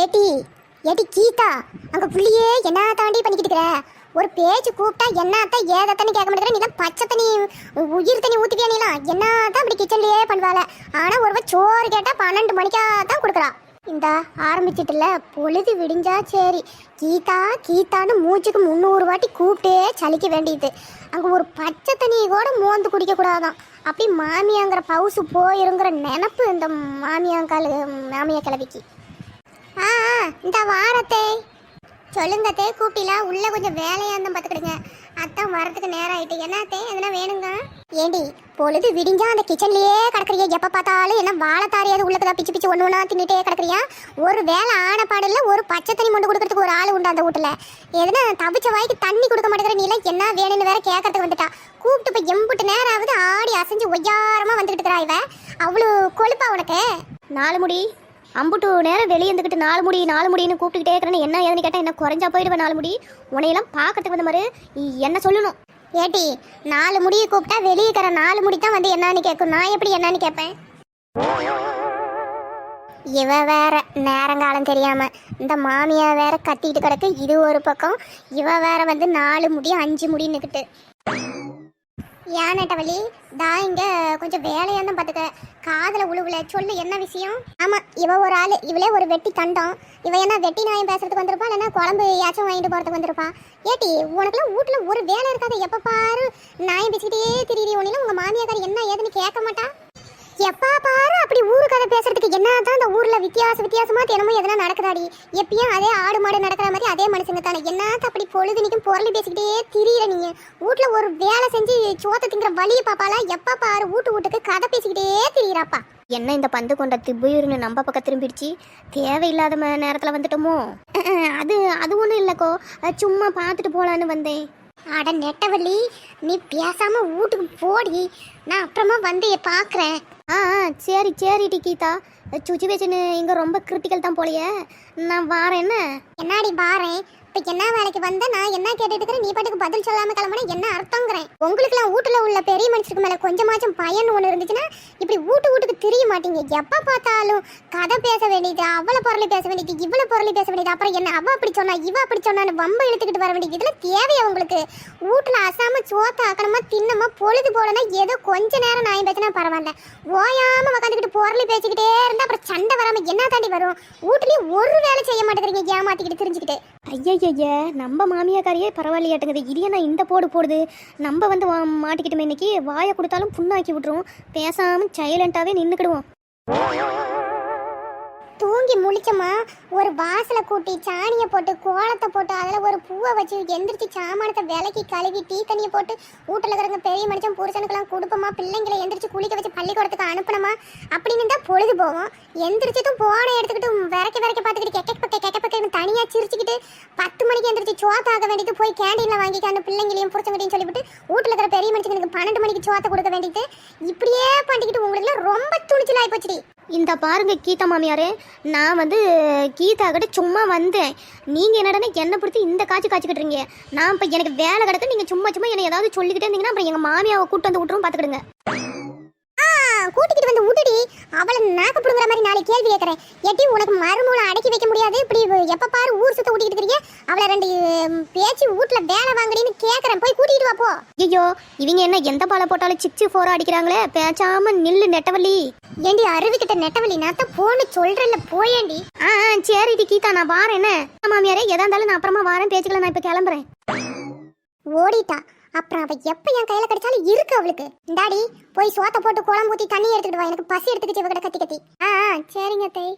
ஏடி ஏடி கீதா அங்க புள்ளியே என்ன தாண்டி பண்ணிக்கிட்டு இருக்கிற? ஒரு பேச்சு கூப்பிட்டா என்னத்தான் தண்ணி கேட்க மாட்டேங்கிற? நீ தான் பச்சை தண்ணி உயிர் தண்ணி ஊத்துவியா நீலாம்? என்னத்தான் இப்படி கிச்சன்லயே பண்ணுவாள? ஆனா ஒருவ சோறு கேட்டா பன்னெண்டு மணிக்கா தான் கொடுக்குறா. இந்த ஆரம்பிச்சிட்டுல பொழுது விடிஞ்சா சரி. கீதா கீதான்னு மூச்சுக்கு முந்நூறு வாட்டி கூப்பிட்டே சலிக்க வேண்டியது. அங்க ஒரு பச்சை தண்ணியை கூட மோந்து குடிக்க கூடாதான். அப்படி மாமியாங்கிற பவுசு போயிருங்கிற நினப்பு இந்த மாமியாங்கால் மாமியா கிளவிக்கு இந்த வாரத்தை. சொல்லுங்கத்தே கூப்பிட்டீங்களா? உள்ள கொஞ்சம் வேலையா இருந்தா பார்த்துக்கிடுங்க அத்தான் வரதுக்கு நேரம் ஆயிட்டு. என்னத்தே எதனா வேணுங்க? ஏண்டி பொழுது விடிஞ்சா அந்த கிச்சன்லயே கிடக்குறியா. எப்ப பார்த்தாலும் என்ன வாழைத்தாரியாவது உள்ளக்கதா பிச்சு பிச்சு ஒன்று ஒன்றா தின்னுட்டே கிடக்குறியா? ஒரு வேலை ஆன பாடல ஒரு பச்சை தண்ணி மொண்டு கொடுக்கறதுக்கு ஒரு ஆள் உண்டு அந்த வீட்டுல. எதுனா தவிச்ச வாய்க்கு தண்ணி கொடுக்க மாட்டேங்கிற நீல என்ன வேணும்னு வேற கேட்கறதுக்கு வந்துட்டா. கூப்பிட்டு போய் எம்புட்டு நேரம் ஆகுது ஆடி அசைஞ்சு ஒய்யாரமா வந்துகிட்டு இருக்கிறா இவ. அவ்வளோ கொழுப்பா உனக்கு. நாலு முடி. அம்புட்டு நேரம் வெளியே இருந்துக்கிட்டு நாலு முடி நாலு முடின்னு கூப்பிட்டுக்கிட்டே இருக்கிறேன்னு என்ன ஏதுன்னு கேட்டால் என்ன குறைஞ்சா போயிடுவேன் நாலு முடி? உன்னையெல்லாம் பார்க்கறதுக்கு வந்த மாதிரி என்ன சொல்லணும்? ஏட்டி நாலு முடியை கூப்பிட்டா வெளியே இருக்கிற நாலு முடி தான் வந்து என்னன்னு கேட்கும். நான் எப்படி என்னன்னு கேட்பேன்? இவ வேற நேரங்காலம் தெரியாம இந்த மாமியா வேற கத்திட்டு கிடக்கு. இது ஒரு பக்கம். இவ வேற வந்து நாலு முடி அஞ்சு முடின்னுக்கிட்டு. ஏன் நெட்டவழி நான் இங்க கொஞ்சம் வேலையா தான் பாத்துக்க. காதுல உழுவுல. சொல்லு என்ன விஷயம்? ஆமா இவ ஒரு ஆளு. இவளே ஒரு வெட்டி தண்டம். இவ என்ன வெட்டி நாயம் பேசுறதுக்கு வந்திருப்பா? இல்லைன்னா குழம்பு யாச்சும் வாங்கிட்டு போறதுக்கு வந்திருப்பா? ஏட்டி உனக்குலாம் வீட்டுல ஒரு வேலை இருக்காது. எப்ப பாரு நாயம் பேசிக்கிட்டே திரியுது உன்னில. உங்க மாமியாக்காரி என்ன ஏதுன்னு கேட்க மாட்டா? எப்பா பாரு அப்படி ஊரு கதை பேசுறதுக்கு என்னதான் அந்த ஊர்ல வித்தியாச வித்தியாசமா தினமும் எதனா நடக்குதாடி? எப்பயும் அதே ஆடு மாடு நடக்கிற மாதிரி அதே மனுஷங்க தானே. என்னத்த அப்படி பொழுது நிக்கும் பொருள் பேசிக்கிட்டே திரியிற நீங்க? வீட்ல ஒரு வேலை செஞ்சு சோத்த திங்கிற வழியை பாப்பாளா? எப்ப பாரு வீட்டு வீட்டுக்கு கதை பேசிக்கிட்டே திரியிறாப்பா. என்ன இந்த பந்து கொண்ட திபுயிர்னு நம்ம பக்கம் திரும்பிடுச்சு? தேவையில்லாத நேரத்துல வந்துட்டோமோ? அது அது ஒன்றும் இல்லைக்கோ. சும்மா பார்த்துட்டு போலான்னு வந்தேன். அட நெட்டவள்ளி நீ பேசாம வீட்டுக்கு போடி. நான் அப்புறமா வந்து பாக்குறேன் ஆ சரி சரிடி கீதா. சுச்சுவேஷன் இங்கே ரொம்ப கிரிட்டிக்கல் தான் போலையே. நான் வாரேன் என்ன? என்னாடி பாரேன் இப்போ என்ன வேலைக்கு வந்த? நான் என்ன கேட்டுட்டு இருக்கிறேன் நீ பாட்டுக்கு பதில் சொல்லாம கிளம்புனா என்ன அர்த்தங்கிறேன்? உங்களுக்குலாம் வீட்டுல உள்ள பெரிய மனுஷருக்கு மேல கொஞ்சமாச்சும் பயன் ஒன்று இருந்துச்சுன்னா இப்படி வீட்டு வீட்டுக்கு தெரிய மாட்டீங்க. எப்போ பார்த்தாலும் கதை பேச வேண்டியது அவளை பொருளை பேச வேண்டியது இவ்வளோ பொருளை பேச வேண்டியது அப்புறம் என்ன அவ அப்படி சொன்னா இவ அப்படி சொன்னான்னு வம்ப இழுத்துக்கிட்டு வர வேண்டியது இதெல்லாம் தேவையா உங்களுக்கு? வீட்டுல அசாம சோத்த ஆக்கணுமா தின்னமா பொழுது போலனா ஏதோ கொஞ்ச நேரம் நான் பேசினா பரவாயில்ல. ஓயாம உட்காந்துக்கிட்டு பொருளை பேசிக்கிட்டே இருந்தா அப்புறம் சண்டை வராம என்ன தாண்டி வரும்? வீட்லயே ஒரு வேலை செய்ய மாட்டேங்கிறீங்க ஏமாத்திக்கிட்டு தெரிஞ்சுக்கிட்டு. ஐயய்ய நம்ம மாமியாக்காரியே பரவாயில்லையாட்டுங்குது. இது என்ன இந்த போடு போடுது. நம்ம வந்து வா- மாட்டிக்கிட்டோமே இன்னைக்கு. வாயை கொடுத்தாலும் புண்ணாக்கி விட்டுருவோம் பேசாமல் சைலண்ட்டாகவே நின்றுக்கிடுவோம் தூங்கி முழிச்சோமா ஒரு வாசலை கூட்டி சாணியை போட்டு கோலத்தை போட்டு அதில் ஒரு பூவை வச்சு எந்திரிச்சு சாமானத்தை விலக்கி கழுவி டீ தண்ணியை போட்டு வீட்டில் இருக்கிறவங்க பெரிய மனுஷன் புருஷனுக்கெல்லாம் கொடுப்போமா பிள்ளைங்களை எந்திரிச்சு குளிக்க வச்சு பள்ளிக்கூடத்துக்கு அனுப்பணுமா அப்படின்னு தான் பொழுது போவோம் எந்திரிச்சதும் போன எடுத்துக்கிட்டு விரைக்க விரைக்க பார்த்துக்கிட்டு கெக்க பக்க கெக்க பக்கன்னு தனியாக சிரிச்சுக்கிட்டு பத்து மணிக்கு எந்திரிச்சு சோத்தாக வேண்டியது போய் கேண்டீனில் வாங்கிக்காண்டு பிள்ளைங்களையும் புருஷங்கிட்டையும் சொல்லிவிட்டு வீட்டில் இருக்கிற பெரிய மனுஷனுக்கு பன்னெண்டு மணிக்கு சோத்தை கொடுக்க வேண்டியது. இப்படியே பண்ணிக்கிட்டு உங்களுக்கு ரொம்ப துணிச்சலாகி போச்சுடி. இந்த பாருங்க கீதா மாமியாரே நான் வந்து கீதா கிட்ட சும்மா வந்தேன். நீங்கள் என்னடனே என்னை பிடிச்சி இந்த காய்ச்சி காய்ச்சிக்கிட்டு இருக்கீங்க நான் இப்போ எனக்கு வேலை கிடக்கு நீங்கள் சும்மா சும்மா என்னை ஏதாவது சொல்லிக்கிட்டே இருந்தீங்கன்னா அப்புறம் எங்கள் மாமியாவை கூட்டு வந்து விட்டுரும் பார்த்துக்கிடுங்க ஆ, கூட்டிக்கிட்டு வந்து விட்டுடி அவளை நாக்கு புடுங்குற மாதிரி நாளை கேள்வி கேட்கறேன். எட்டி உனக்கு மறுமூளை அடக்கி வைக்க முடியாது? இப்படி எப்ப பாரு ஊர் சுத்த ஊட்டிக்கிட்டு இருக்கிறீங்க அவளை ரெண்டு பேச்சு வீட்டுல வேலை வாங்குறீன்னு கேட்கறேன். போய் கூட்டிட்டு வா போ. ஐயோ இவங்க என்ன எந்த பாலை போட்டாலும் சிக்ஸு ஃபோரா அடிக்கிறாங்களே? பேசாம நில்லு நெட்டவள்ளி. ஏண்டி அருவிக்கிட்ட நெட்டவழி நான் போன்னு சொல்றேன்ல போயேண்டி. ஆ ஆ, சரிடி கீதா நான் வாரேன். என்ன மாமியாரே எதா இருந்தாலும் நான் அப்புறமா வாரேன். பேச்சுக்கலாம் நான் இப்போ கிளம்புறேன். ஓடிட்டா. அப்புறம் அவ எப்ப என் கையில கிடைச்சாலும் இருக்கு அவளுக்கு. இந்தாடி போய் சோத்த போட்டு குழம்பு ஊத்தி தண்ணி எடுத்துக்கிட்டு வா. எனக்கு பசி எடுத்துக்கிச்சு இவகிட்ட கத்தி கத்தி. ஆ ஆ, சரிங்க தை